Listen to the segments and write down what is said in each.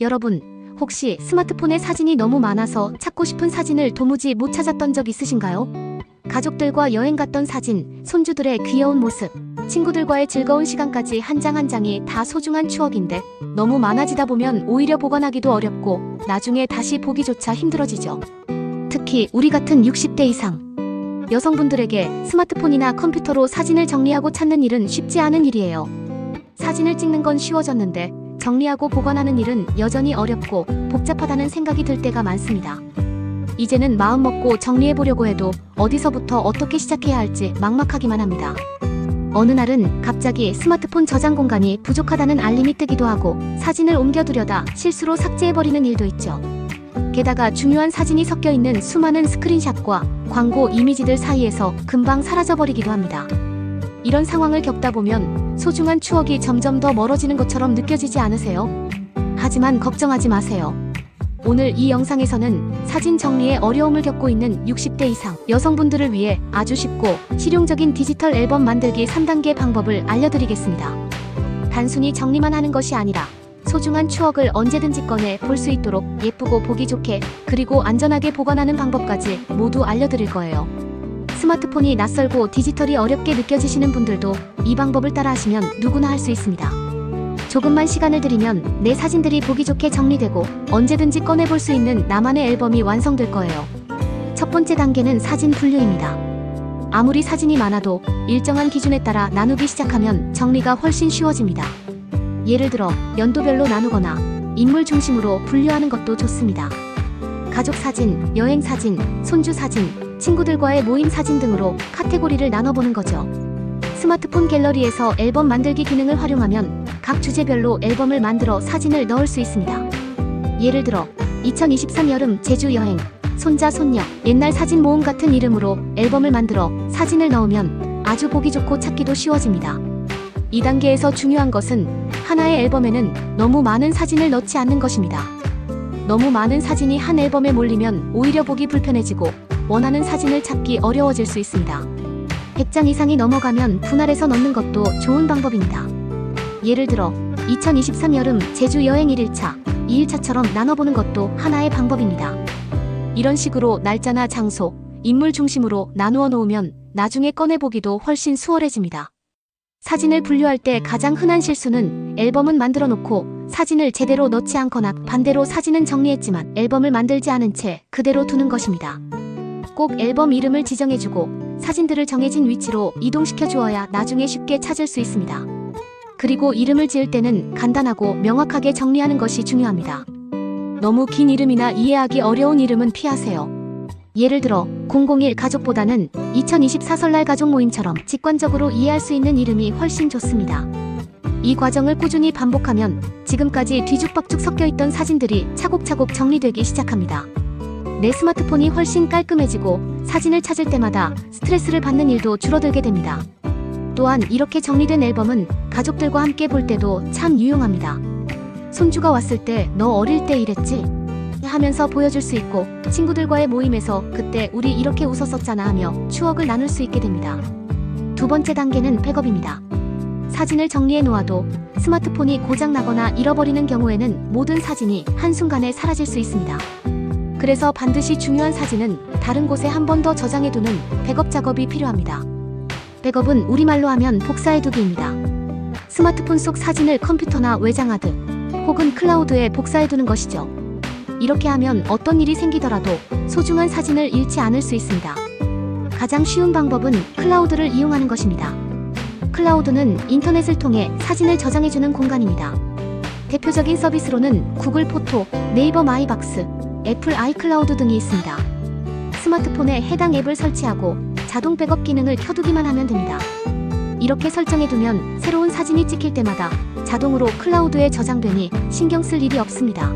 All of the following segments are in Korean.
여러분, 혹시 스마트폰에 사진이 너무 많아서 찾고 싶은 사진을 도무지 못 찾았던 적 있으신가요? 가족들과 여행 갔던 사진, 손주들의 귀여운 모습, 친구들과의 즐거운 시간까지 한장한 장이 다 소중한 추억인데 너무 많아지다 보면 오히려 보관하기도 어렵고 나중에 다시 보기조차 힘들어지죠. 특히 우리 같은 60대 이상 여성분들에게 스마트폰이나 컴퓨터로 사진을 정리하고 찾는 일은 쉽지 않은 일이에요. 사진을 찍는 건 쉬워졌는데 정리하고 보관하는 일은 여전히 어렵고 복잡하다는 생각이 들 때가 많습니다. 이제는 마음 먹고 정리해 보려고 해도 어디서부터 어떻게 시작해야 할지 막막하기만 합니다. 어느 날은 갑자기 스마트폰 저장 공간이 부족하다는 알림이 뜨기도 하고 사진을 옮겨두려다 실수로 삭제해버리는 일도 있죠. 게다가 중요한 사진이 섞여 있는 수많은 스크린샷과 광고 이미지들 사이에서 금방 사라져버리기도 합니다. 이런 상황을 겪다 보면 소중한 추억이 점점 더 멀어지는 것처럼 느껴지지 않으세요? 하지만 걱정하지 마세요. 오늘 이 영상에서는 사진 정리에 어려움을 겪고 있는 60대 이상 여성분들을 위해 아주 쉽고 실용적인 디지털 앨범 만들기 3단계 방법을 알려드리겠습니다. 단순히 정리만 하는 것이 아니라 소중한 추억을 언제든지 꺼내 볼 수 있도록 예쁘고 보기 좋게 그리고 안전하게 보관하는 방법까지 모두 알려드릴 거예요. 스마트폰이 낯설고 디지털이 어렵게 느껴지시는 분들도 이 방법을 따라 하시면 누구나 할 수 있습니다. 조금만 시간을 들이면 내 사진들이 보기 좋게 정리되고 언제든지 꺼내볼 수 있는 나만의 앨범이 완성될 거예요. 첫 번째 단계는 사진 분류입니다. 아무리 사진이 많아도 일정한 기준에 따라 나누기 시작하면 정리가 훨씬 쉬워집니다. 예를 들어 연도별로 나누거나 인물 중심으로 분류하는 것도 좋습니다. 가족 사진, 여행 사진, 손주 사진, 친구들과의 모임 사진 등으로 카테고리를 나눠보는 거죠. 스마트폰 갤러리에서 앨범 만들기 기능을 활용하면 각 주제별로 앨범을 만들어 사진을 넣을 수 있습니다. 예를 들어 2023 여름 제주 여행, 손자 손녀, 옛날 사진 모음 같은 이름으로 앨범을 만들어 사진을 넣으면 아주 보기 좋고 찾기도 쉬워집니다. 2단계에서 중요한 것은 하나의 앨범에는 너무 많은 사진을 넣지 않는 것입니다. 너무 많은 사진이 한 앨범에 몰리면 오히려 보기 불편해지고 원하는 사진을 찾기 어려워질 수 있습니다. 100장 이상이 넘어가면 분할해서 넣는 것도 좋은 방법입니다. 예를 들어 2023 여름 제주 여행 1일차, 2일차처럼 나눠보는 것도 하나의 방법입니다. 이런 식으로 날짜나 장소, 인물 중심으로 나누어 놓으면 나중에 꺼내보기도 훨씬 수월해집니다. 사진을 분류할 때 가장 흔한 실수는 앨범은 만들어 놓고 사진을 제대로 넣지 않거나 반대로 사진은 정리했지만 앨범을 만들지 않은 채 그대로 두는 것입니다. 꼭 앨범 이름을 지정해주고 사진들을 정해진 위치로 이동시켜 주어야 나중에 쉽게 찾을 수 있습니다. 그리고 이름을 지을 때는 간단하고 명확하게 정리하는 것이 중요합니다. 너무 긴 이름이나 이해하기 어려운 이름은 피하세요. 예를 들어 001 가족보다는 2024 설날 가족 모임처럼 직관적으로 이해할 수 있는 이름이 훨씬 좋습니다. 이 과정을 꾸준히 반복하면 지금까지 뒤죽박죽 섞여 있던 사진들이 차곡차곡 정리되기 시작합니다. 내 스마트폰이 훨씬 깔끔해지고 사진을 찾을 때마다 스트레스를 받는 일도 줄어들게 됩니다. 또한 이렇게 정리된 앨범은 가족들과 함께 볼 때도 참 유용합니다. 손주가 왔을 때 너 어릴 때 이랬지? 하면서 보여줄 수 있고 친구들과의 모임에서 그때 우리 이렇게 웃었었잖아 하며 추억을 나눌 수 있게 됩니다. 두 번째 단계는 백업입니다. 사진을 정리해 놓아도 스마트폰이 고장나거나 잃어버리는 경우에는 모든 사진이 한순간에 사라질 수 있습니다. 그래서 반드시 중요한 사진은 다른 곳에 한 번 더 저장해두는 백업 작업이 필요합니다. 백업은 우리말로 하면 복사해두기입니다. 스마트폰 속 사진을 컴퓨터나 외장하드 혹은 클라우드에 복사해두는 것이죠. 이렇게 하면 어떤 일이 생기더라도 소중한 사진을 잃지 않을 수 있습니다. 가장 쉬운 방법은 클라우드를 이용하는 것입니다. 클라우드는 인터넷을 통해 사진을 저장해주는 공간입니다. 대표적인 서비스로는 구글 포토, 네이버 마이박스, 애플 아이클라우드 등이 있습니다. 스마트폰에 해당 앱을 설치하고 자동 백업 기능을 켜두기만 하면 됩니다. 이렇게 설정해두면 새로운 사진이 찍힐 때마다 자동으로 클라우드에 저장되니 신경 쓸 일이 없습니다.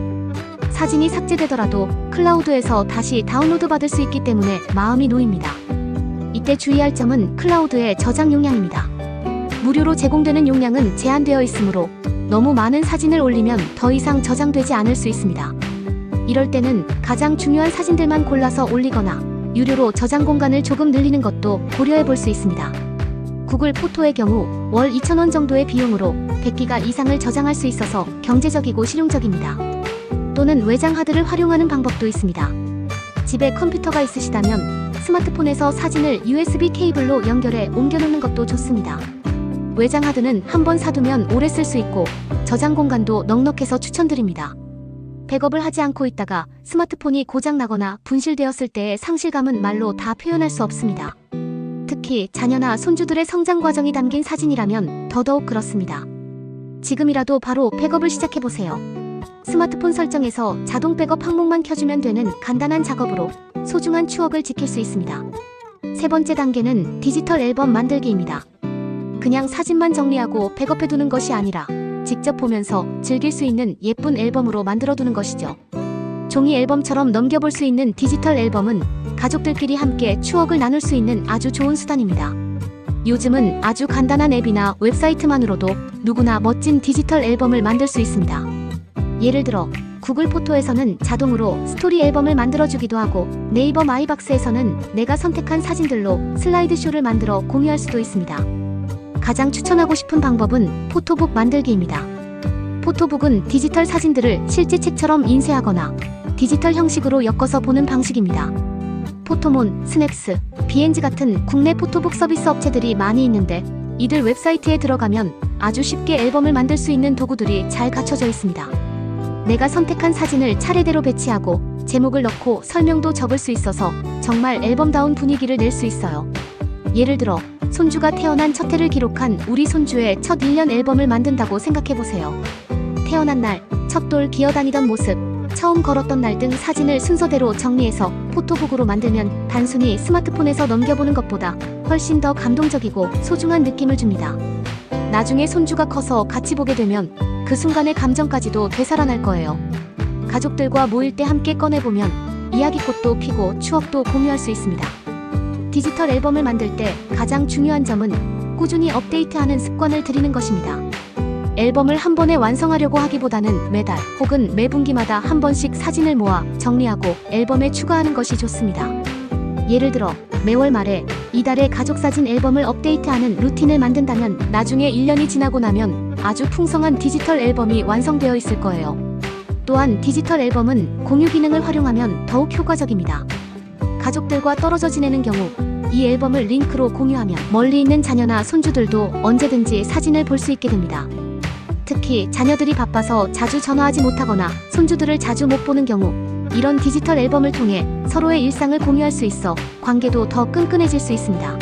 사진이 삭제되더라도 클라우드에서 다시 다운로드 받을 수 있기 때문에 마음이 놓입니다. 이때 주의할 점은 클라우드의 저장 용량입니다. 무료로 제공되는 용량은 제한되어 있으므로 너무 많은 사진을 올리면 더 이상 저장되지 않을 수 있습니다. 이럴 때는 가장 중요한 사진들만 골라서 올리거나 유료로 저장 공간을 조금 늘리는 것도 고려해 볼 수 있습니다. 구글 포토의 경우 월 2,000원 정도의 비용으로 100기가 이상을 저장할 수 있어서 경제적이고 실용적입니다. 또는 외장 하드를 활용하는 방법도 있습니다. 집에 컴퓨터가 있으시다면 스마트폰에서 사진을 USB 케이블로 연결해 옮겨놓는 것도 좋습니다. 외장 하드는 한번 사두면 오래 쓸 수 있고 저장 공간도 넉넉해서 추천드립니다. 백업을 하지 않고 있다가 스마트폰이 고장나거나 분실되었을 때의 상실감은 말로 다 표현할 수 없습니다. 특히 자녀나 손주들의 성장 과정이 담긴 사진이라면 더더욱 그렇습니다. 지금이라도 바로 백업을 시작해보세요. 스마트폰 설정에서 자동 백업 항목만 켜주면 되는 간단한 작업으로 소중한 추억을 지킬 수 있습니다. 세 번째 단계는 디지털 앨범 만들기입니다. 그냥 사진만 정리하고 백업해두는 것이 아니라 직접 보면서 즐길 수 있는 예쁜 앨범으로 만들어두는 것이죠. 종이 앨범처럼 넘겨볼 수 있는 디지털 앨범은 가족들끼리 함께 추억을 나눌 수 있는 아주 좋은 수단입니다. 요즘은 아주 간단한 앱이나 웹사이트만으로도 누구나 멋진 디지털 앨범을 만들 수 있습니다. 예를 들어 구글 포토에서는 자동으로 스토리 앨범을 만들어주기도 하고 네이버 마이박스에서는 내가 선택한 사진들로 슬라이드쇼를 만들어 공유할 수도 있습니다. 가장 추천하고 싶은 방법은 포토북 만들기입니다. 포토북은 디지털 사진들을 실제 책처럼 인쇄하거나 디지털 형식으로 엮어서 보는 방식입니다. 포토몬, 스냅스, 비엔즈 같은 국내 포토북 서비스 업체들이 많이 있는데 이들 웹사이트에 들어가면 아주 쉽게 앨범을 만들 수 있는 도구들이 잘 갖춰져 있습니다. 내가 선택한 사진을 차례대로 배치하고 제목을 넣고 설명도 적을 수 있어서 정말 앨범다운 분위기를 낼 수 있어요. 예를 들어 손주가 태어난 첫 해를 기록한 우리 손주의 첫 1년 앨범을 만든다고 생각해보세요. 태어난 날, 첫 돌 기어다니던 모습, 처음 걸었던 날 등 사진을 순서대로 정리해서 포토북으로 만들면 단순히 스마트폰에서 넘겨보는 것보다 훨씬 더 감동적이고 소중한 느낌을 줍니다. 나중에 손주가 커서 같이 보게 되면 그 순간의 감정까지도 되살아날 거예요. 가족들과 모일 때 함께 꺼내보면 이야기꽃도 피고 추억도 공유할 수 있습니다. 디지털 앨범을 만들 때 가장 중요한 점은 꾸준히 업데이트하는 습관을 들이는 것입니다. 앨범을 한 번에 완성하려고 하기보다는 매달 혹은 매 분기마다 한 번씩 사진을 모아 정리하고 앨범에 추가하는 것이 좋습니다. 예를 들어 매월 말에 이달의 가족 사진 앨범을 업데이트하는 루틴을 만든다면 나중에 1년이 지나고 나면 아주 풍성한 디지털 앨범이 완성되어 있을 거예요. 또한 디지털 앨범은 공유 기능을 활용하면 더욱 효과적입니다. 가족들과 떨어져 지내는 경우 이 앨범을 링크로 공유하면 멀리 있는 자녀나 손주들도 언제든지 사진을 볼 수 있게 됩니다. 특히 자녀들이 바빠서 자주 전화하지 못하거나 손주들을 자주 못 보는 경우 이런 디지털 앨범을 통해 서로의 일상을 공유할 수 있어 관계도 더 끈끈해질 수 있습니다.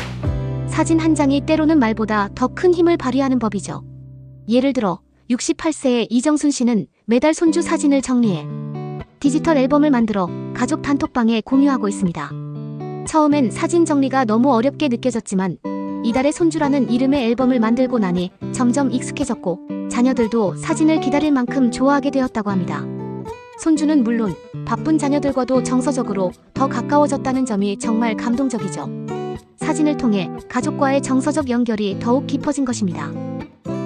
사진 한 장이 때로는 말보다 더 큰 힘을 발휘하는 법이죠. 예를 들어 68세의 이정순 씨는 매달 손주 사진을 정리해 디지털 앨범을 만들어 가족 단톡방에 공유하고 있습니다. 처음엔 사진 정리가 너무 어렵게 느껴졌지만 이달의 손주라는 이름의 앨범을 만들고 나니 점점 익숙해졌고 자녀들도 사진을 기다릴 만큼 좋아하게 되었다고 합니다. 손주는 물론 바쁜 자녀들과도 정서적으로 더 가까워졌다는 점이 정말 감동적이죠. 사진을 통해 가족과의 정서적 연결이 더욱 깊어진 것입니다.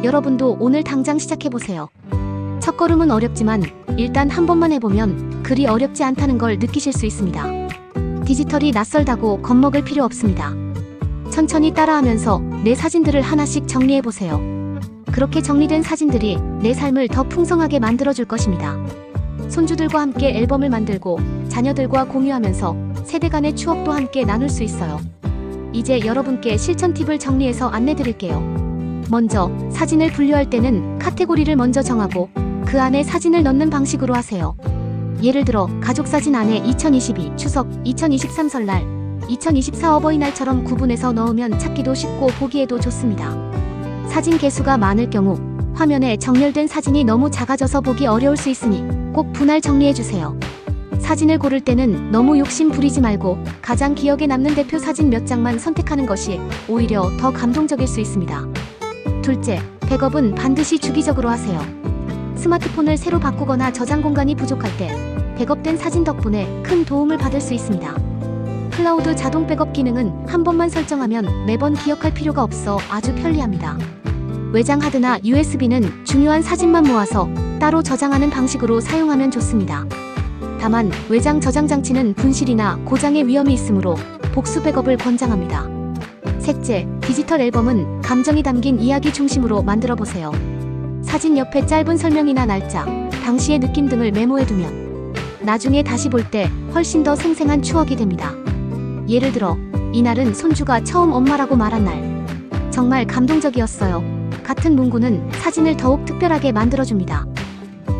여러분도 오늘 당장 시작해보세요. 첫 걸음은 어렵지만 일단 한 번만 해보면 그리 어렵지 않다는 걸 느끼실 수 있습니다. 디지털이 낯설다고 겁먹을 필요 없습니다. 천천히 따라하면서 내 사진들을 하나씩 정리해보세요. 그렇게 정리된 사진들이 내 삶을 더 풍성하게 만들어줄 것입니다. 손주들과 함께 앨범을 만들고 자녀들과 공유하면서 세대 간의 추억도 함께 나눌 수 있어요. 이제 여러분께 실천 팁을 정리해서 안내드릴게요. 먼저 사진을 분류할 때는 카테고리를 먼저 정하고 그 안에 사진을 넣는 방식으로 하세요. 예를 들어 가족 사진 안에 2022 추석, 2023 설날, 2024 어버이날처럼 구분해서 넣으면 찾기도 쉽고 보기에도 좋습니다. 사진 개수가 많을 경우 화면에 정렬된 사진이 너무 작아져서 보기 어려울 수 있으니 꼭 분할 정리해 주세요. 사진을 고를 때는 너무 욕심 부리지 말고 가장 기억에 남는 대표 사진 몇 장만 선택하는 것이 오히려 더 감동적일 수 있습니다. 둘째, 백업은 반드시 주기적으로 하세요. 스마트폰을 새로 바꾸거나 저장 공간이 부족할 때 백업된 사진 덕분에 큰 도움을 받을 수 있습니다. 클라우드 자동 백업 기능은 한 번만 설정하면 매번 기억할 필요가 없어 아주 편리합니다. 외장 하드나 USB는 중요한 사진만 모아서 따로 저장하는 방식으로 사용하면 좋습니다. 다만 외장 저장 장치는 분실이나 고장의 위험이 있으므로 복수 백업을 권장합니다. 셋째, 디지털 앨범은 감정이 담긴 이야기 중심으로 만들어 보세요. 사진 옆에 짧은 설명이나 날짜, 당시의 느낌 등을 메모해두면 나중에 다시 볼 때 훨씬 더 생생한 추억이 됩니다. 예를 들어 이날은 손주가 처음 엄마라고 말한 날. 정말 감동적이었어요. 같은 문구는 사진을 더욱 특별하게 만들어줍니다.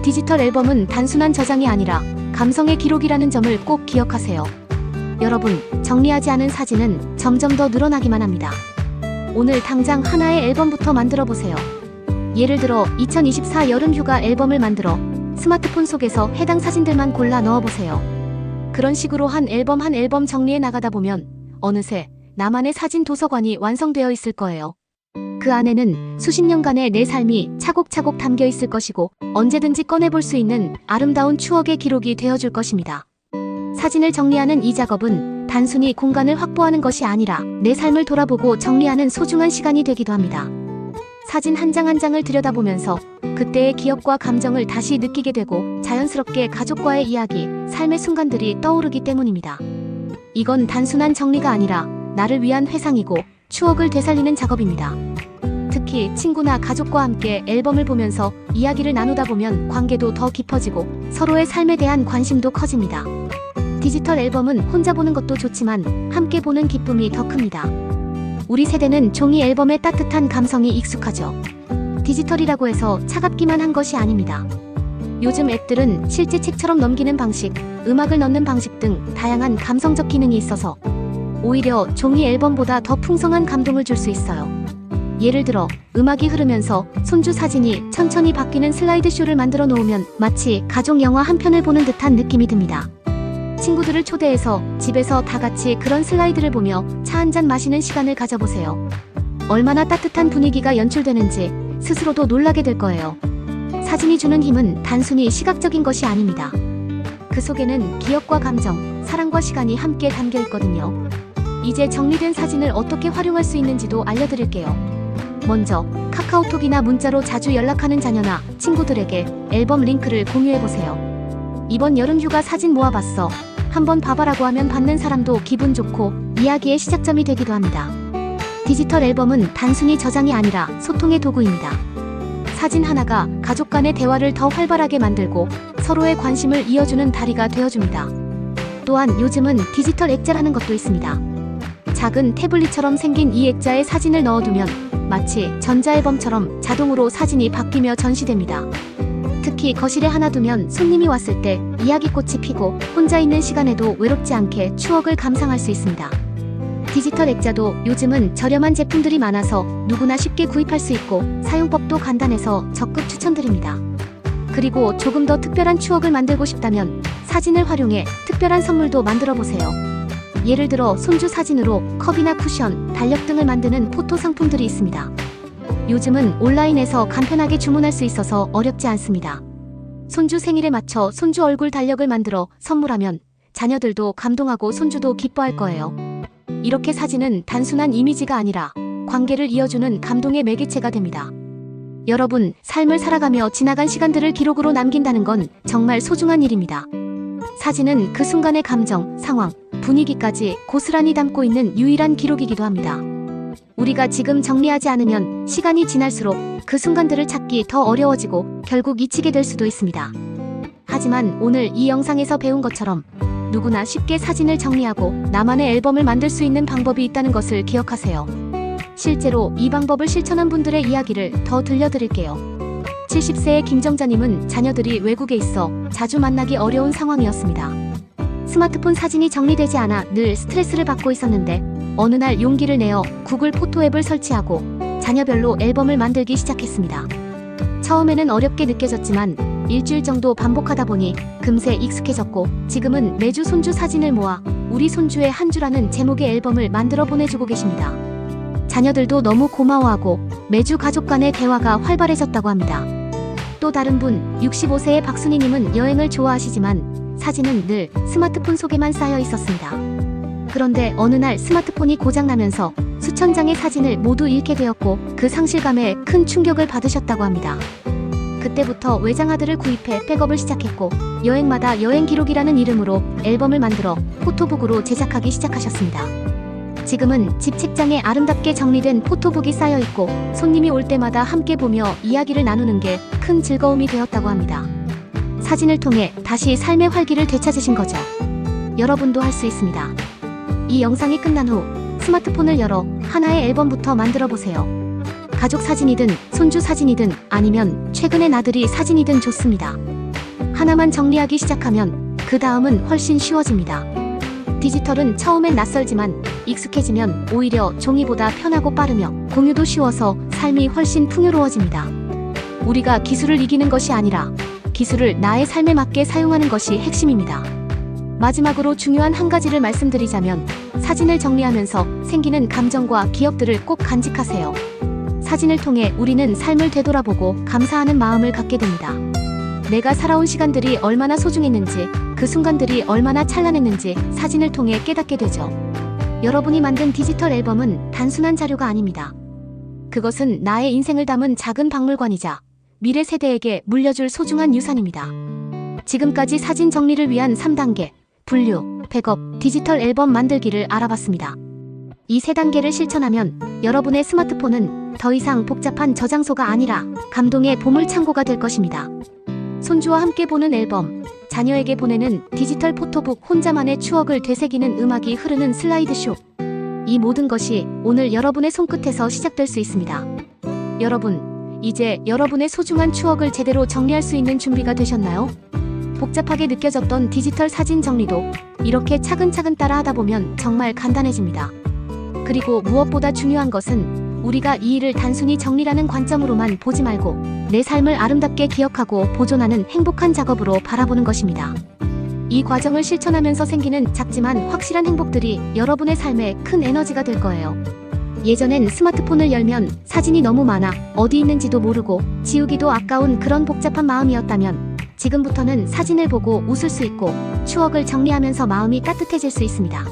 디지털 앨범은 단순한 저장이 아니라 감성의 기록이라는 점을 꼭 기억하세요. 여러분, 정리하지 않은 사진은 점점 더 늘어나기만 합니다. 오늘 당장 하나의 앨범부터 만들어 보세요. 예를 들어 2024 여름 휴가 앨범을 만들어 스마트폰 속에서 해당 사진들만 골라 넣어 보세요. 그런 식으로 한 앨범 한 앨범 정리해 나가다 보면 어느새 나만의 사진 도서관이 완성되어 있을 거예요. 그 안에는 수십 년간의 내 삶이 차곡차곡 담겨 있을 것이고 언제든지 꺼내볼 수 있는 아름다운 추억의 기록이 되어줄 것입니다. 사진을 정리하는 이 작업은 단순히 공간을 확보하는 것이 아니라 내 삶을 돌아보고 정리하는 소중한 시간이 되기도 합니다. 사진 한 장 한 장을 들여다보면서 그때의 기억과 감정을 다시 느끼게 되고 자연스럽게 가족과의 이야기, 삶의 순간들이 떠오르기 때문입니다. 이건 단순한 정리가 아니라 나를 위한 회상이고 추억을 되살리는 작업입니다. 특히 친구나 가족과 함께 앨범을 보면서 이야기를 나누다 보면 관계도 더 깊어지고 서로의 삶에 대한 관심도 커집니다. 디지털 앨범은 혼자 보는 것도 좋지만 함께 보는 기쁨이 더 큽니다. 우리 세대는 종이 앨범의 따뜻한 감성이 익숙하죠. 디지털이라고 해서 차갑기만 한 것이 아닙니다. 요즘 앱들은 실제 책처럼 넘기는 방식, 음악을 넣는 방식 등 다양한 감성적 기능이 있어서 오히려 종이 앨범보다 더 풍성한 감동을 줄 수 있어요. 예를 들어 음악이 흐르면서 손주 사진이 천천히 바뀌는 슬라이드 쇼를 만들어 놓으면 마치 가족 영화 한 편을 보는 듯한 느낌이 듭니다. 친구들을 초대해서 집에서 다 같이 그런 슬라이드를 보며 차 한 잔 마시는 시간을 가져보세요. 얼마나 따뜻한 분위기가 연출되는지 스스로도 놀라게 될 거예요. 사진이 주는 힘은 단순히 시각적인 것이 아닙니다. 그 속에는 기억과 감정, 사랑과 시간이 함께 담겨 있거든요. 이제 정리된 사진을 어떻게 활용할 수 있는지도 알려드릴게요. 먼저 카카오톡이나 문자로 자주 연락하는 자녀나 친구들에게 앨범 링크를 공유해보세요. 이번 여름 휴가 사진 모아봤어. 한번 봐봐라고 하면 받는 사람도 기분 좋고 이야기의 시작점이 되기도 합니다. 디지털 앨범은 단순히 저장이 아니라 소통의 도구입니다. 사진 하나가 가족 간의 대화를 더 활발하게 만들고 서로의 관심을 이어주는 다리가 되어줍니다. 또한 요즘은 디지털 액자라는 것도 있습니다. 작은 태블릿처럼 생긴 이 액자에 사진을 넣어두면 마치 전자앨범처럼 자동으로 사진이 바뀌며 전시됩니다. 특히 거실에 하나 두면 손님이 왔을 때 이야기꽃이 피고 혼자 있는 시간에도 외롭지 않게 추억을 감상할 수 있습니다. 디지털 액자도 요즘은 저렴한 제품들이 많아서 누구나 쉽게 구입할 수 있고 사용법도 간단해서 적극 추천드립니다. 그리고 조금 더 특별한 추억을 만들고 싶다면 사진을 활용해 특별한 선물도 만들어 보세요. 예를 들어 손주 사진으로 컵이나 쿠션, 달력 등을 만드는 포토 상품들이 있습니다. 요즘은 온라인에서 간편하게 주문할 수 있어서 어렵지 않습니다. 손주 생일에 맞춰 손주 얼굴 달력을 만들어 선물하면 자녀들도 감동하고 손주도 기뻐할 거예요. 이렇게 사진은 단순한 이미지가 아니라 관계를 이어주는 감동의 매개체가 됩니다. 여러분, 삶을 살아가며 지나간 시간들을 기록으로 남긴다는 건 정말 소중한 일입니다. 사진은 그 순간의 감정, 상황, 분위기까지 고스란히 담고 있는 유일한 기록이기도 합니다. 우리가 지금 정리하지 않으면 시간이 지날수록 그 순간들을 찾기 더 어려워지고 결국 잊히게 될 수도 있습니다. 하지만 오늘 이 영상에서 배운 것처럼 누구나 쉽게 사진을 정리하고 나만의 앨범을 만들 수 있는 방법이 있다는 것을 기억하세요. 실제로 이 방법을 실천한 분들의 이야기를 더 들려드릴게요. 70세의 김정자님은 자녀들이 외국에 있어 자주 만나기 어려운 상황이었습니다. 스마트폰 사진이 정리되지 않아 늘 스트레스를 받고 있었는데 어느 날 용기를 내어 구글 포토 앱을 설치하고 자녀별로 앨범을 만들기 시작했습니다. 처음에는 어렵게 느껴졌지만 일주일 정도 반복하다 보니 금세 익숙해졌고 지금은 매주 손주 사진을 모아 우리 손주의 한 주라는 제목의 앨범을 만들어 보내주고 계십니다. 자녀들도 너무 고마워하고 매주 가족 간의 대화가 활발해졌다고 합니다. 또 다른 분 65세의 박순희님은 여행을 좋아하시지만 사진은 늘 스마트폰 속에만 쌓여 있었습니다. 그런데 어느 날 스마트폰이 고장나면서 수천 장의 사진을 모두 잃게 되었고 그 상실감에 큰 충격을 받으셨다고 합니다. 그때부터 외장하드를 구입해 백업을 시작했고 여행마다 여행 기록이라는 이름으로 앨범을 만들어 포토북으로 제작하기 시작하셨습니다. 지금은 집 책장에 아름답게 정리된 포토북이 쌓여 있고 손님이 올 때마다 함께 보며 이야기를 나누는 게 큰 즐거움이 되었다고 합니다. 사진을 통해 다시 삶의 활기를 되찾으신 거죠. 여러분도 할 수 있습니다. 이 영상이 끝난 후 스마트폰을 열어 하나의 앨범부터 만들어 보세요. 가족 사진이든 손주 사진이든 아니면 최근의 나들이 사진이든 좋습니다. 하나만 정리하기 시작하면 그 다음은 훨씬 쉬워집니다. 디지털은 처음엔 낯설지만 익숙해지면 오히려 종이보다 편하고 빠르며 공유도 쉬워서 삶이 훨씬 풍요로워집니다. 우리가 기술을 이기는 것이 아니라 기술을 나의 삶에 맞게 사용하는 것이 핵심입니다. 마지막으로 중요한 한 가지를 말씀드리자면 사진을 정리하면서 생기는 감정과 기억들을 꼭 간직하세요. 사진을 통해 우리는 삶을 되돌아보고 감사하는 마음을 갖게 됩니다. 내가 살아온 시간들이 얼마나 소중했는지, 그 순간들이 얼마나 찬란했는지 사진을 통해 깨닫게 되죠. 여러분이 만든 디지털 앨범은 단순한 자료가 아닙니다. 그것은 나의 인생을 담은 작은 박물관이자 미래 세대에게 물려줄 소중한 유산입니다. 지금까지 사진 정리를 위한 3단계, 분류, 백업, 디지털 앨범 만들기를 알아봤습니다. 이 세 단계를 실천하면 여러분의 스마트폰은 더 이상 복잡한 저장소가 아니라 감동의 보물창고가 될 것입니다. 손주와 함께 보는 앨범, 자녀에게 보내는 디지털 포토북 혼자만의 추억을 되새기는 음악이 흐르는 슬라이드쇼. 이 모든 것이 오늘 여러분의 손끝에서 시작될 수 있습니다. 여러분, 이제 여러분의 소중한 추억을 제대로 정리할 수 있는 준비가 되셨나요? 복잡하게 느껴졌던 디지털 사진 정리도 이렇게 차근차근 따라 하다 보면 정말 간단해집니다. 그리고 무엇보다 중요한 것은 우리가 이 일을 단순히 정리라는 관점으로만 보지 말고 내 삶을 아름답게 기억하고 보존하는 행복한 작업으로 바라보는 것입니다. 이 과정을 실천하면서 생기는 작지만 확실한 행복들이 여러분의 삶에 큰 에너지가 될 거예요. 예전엔 스마트폰을 열면 사진이 너무 많아 어디 있는지도 모르고 지우기도 아까운 그런 복잡한 마음이었다면 지금부터는 사진을 보고 웃을 수 있고 추억을 정리하면서 마음이 따뜻해질 수 있습니다.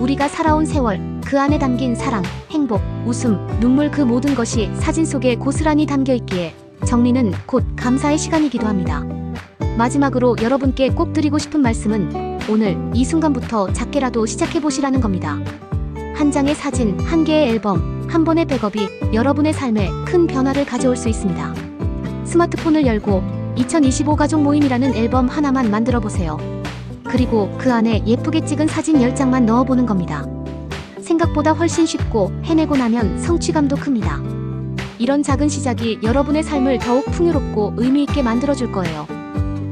우리가 살아온 세월, 그 안에 담긴 사랑, 행복, 웃음, 눈물 그 모든 것이 사진 속에 고스란히 담겨 있기에 정리는 곧 감사의 시간이기도 합니다. 마지막으로 여러분께 꼭 드리고 싶은 말씀은 오늘 이 순간부터 작게라도 시작해 보시라는 겁니다. 한 장의 사진, 한 개의 앨범, 한 번의 백업이 여러분의 삶에 큰 변화를 가져올 수 있습니다. 스마트폰을 열고 2025 가족 모임이라는 앨범 하나만 만들어 보세요. 그리고 그 안에 예쁘게 찍은 사진 10장만 넣어 보는 겁니다. 생각보다 훨씬 쉽고 해내고 나면 성취감도 큽니다. 이런 작은 시작이 여러분의 삶을 더욱 풍요롭고 의미있게 만들어줄 거예요.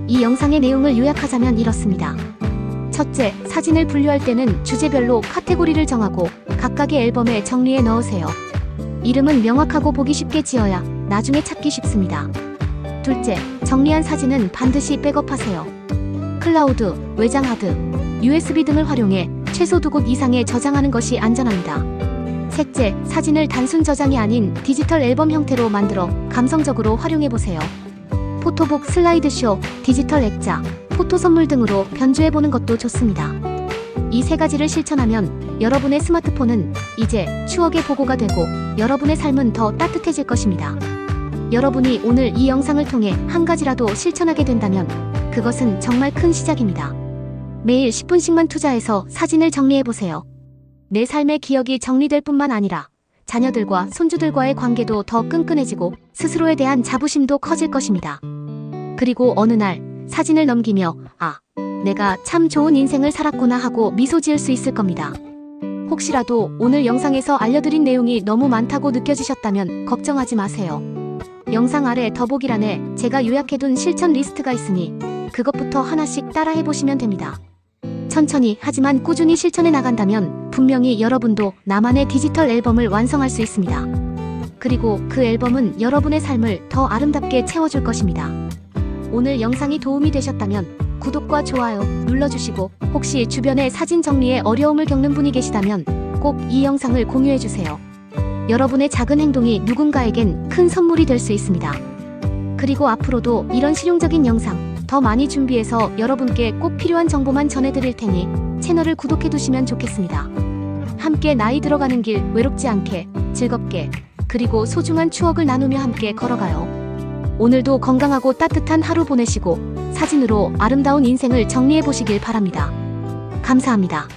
이 영상의 내용을 요약하자면 이렇습니다. 첫째, 사진을 분류할 때는 주제별로 카테고리를 정하고 각각의 앨범에 정리해 넣으세요. 이름은 명확하고 보기 쉽게 지어야 나중에 찾기 쉽습니다. 둘째, 정리한 사진은 반드시 백업하세요. 클라우드, 외장 하드, USB 등을 활용해 최소 두 곳 이상에 저장하는 것이 안전합니다. 셋째, 사진을 단순 저장이 아닌 디지털 앨범 형태로 만들어 감성적으로 활용해 보세요. 포토북 슬라이드쇼, 디지털 액자, 포토 선물 등으로 변주해 보는 것도 좋습니다. 이 세 가지를 실천하면 여러분의 스마트폰은 이제 추억의 보고가 되고 여러분의 삶은 더 따뜻해질 것입니다. 여러분이 오늘 이 영상을 통해 한 가지라도 실천하게 된다면 그것은 정말 큰 시작입니다. 매일 10분씩만 투자해서 사진을 정리해 보세요. 내 삶의 기억이 정리될 뿐만 아니라 자녀들과 손주들과의 관계도 더 끈끈해지고 스스로에 대한 자부심도 커질 것입니다. 그리고 어느 날 사진을 넘기며 아, 내가 참 좋은 인생을 살았구나 하고 미소 지을 수 있을 겁니다. 혹시라도 오늘 영상에서 알려드린 내용이 너무 많다고 느껴지셨다면 걱정하지 마세요. 영상 아래 더보기란에 제가 요약해둔 실천 리스트가 있으니 그것부터 하나씩 따라해 보시면 됩니다. 천천히 하지만 꾸준히 실천해 나간다면 분명히 여러분도 나만의 디지털 앨범을 완성할 수 있습니다. 그리고 그 앨범은 여러분의 삶을 더 아름답게 채워줄 것입니다. 오늘 영상이 도움이 되셨다면 구독과 좋아요 눌러주시고 혹시 주변에 사진 정리에 어려움을 겪는 분이 계시다면 꼭 이 영상을 공유해주세요. 여러분의 작은 행동이 누군가에겐 큰 선물이 될 수 있습니다. 그리고 앞으로도 이런 실용적인 영상 더 많이 준비해서 여러분께 꼭 필요한 정보만 전해드릴 테니 채널을 구독해 두시면 좋겠습니다. 함께 나이 들어가는 길 외롭지 않게 즐겁게 그리고 소중한 추억을 나누며 함께 걸어가요. 오늘도 건강하고 따뜻한 하루 보내시고 사진으로 아름다운 인생을 정리해 보시길 바랍니다. 감사합니다.